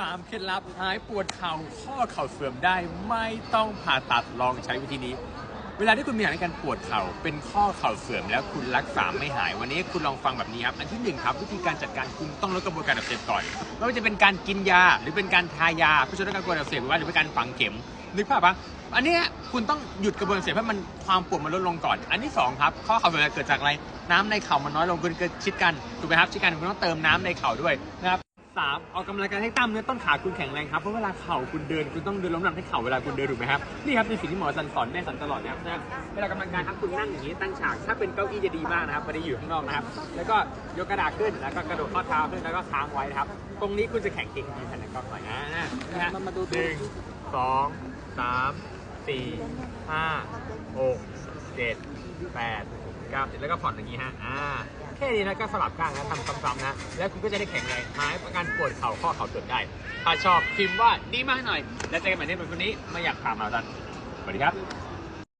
ตามเคล็ดลับหายปวดเข่าข้อเข่าเสื่อมได้ไม่ต้องผ่าตัดลองใช้วิธีนี้ เวลาที่คุณมีอาการปวดเข่าเป็นข้อเข่าเสื่อมแล้วคุณรักษาไม่หาย วันนี้คุณลองฟังแบบนี้ครับอันที่หนึ่งครับวิธีการจัดการคุณต้องลดกระบวนการอักเสบก่อนไม่ว่าจะเป็นการกินยาหรือเป็นการทายาเพื่อช่วยลดการกระบวนการอักเสบหรือว่าหรือเป็นการฝังเข็มนึกภาพปะอันนี้คุณต้องหยุดกระบวนการอักเสบให้มันความปวดมันลดลงก่อน อันที่สองครับข้อเข่าเสื่อมเกิดจากอะไรน้ำในเข่ามันน้อยลงคุณเกิดชิดกันถูกไหมครับชิดกันคุณต้องเติมน้ำในเข่าด้วยนะครับ สามออกกำลังกายให้กล้ามเนื้อต้นขาคุณแข็งแรงครับ เพราะเวลาเข่าคุณเดินคุณต้องเดินล้มหนักให้เข่าเวลาคุณเดินถูกไหมครับ นี่ครับเป็นสิ่งที่หมอสันสอนแม่สันตลอดนะครับ เวลากำลังกายครับคุณนั่งอย่างนี้ตั้งฉาก ถ้าเป็นเก้าอี้จะดีมากนะครับไม่ได้อยู่ข้างนอกนะครับ แล้วก็ยกกระดาษขึ้น แล้วก็กระโดดข้อเท้าขึ้น แล้วก็ค้างไว้นะครับ ตรงนี้คุณจะแข็งเก่งดีแผนกล้องหน่อยนะนะฮะหนึ่งสองสาม สี่ห้าหกเจ็ดแปดเก้าแล้วก็ผ่อนอย่างนี้ฮะอ่าแค่นี้นะก็สลับข้างนะทำซ้ำๆนะ แล้วคุณก็จะได้แข็งแรงหายการปวดเข่าข้อเข่าเสื่อมได้ ถ้าชอบพิมพ์ว่าดีมากหน่อย แล้วเจอกันใหม่ในวันนี้ไม่อยากถามมาตันสวัสดีครับ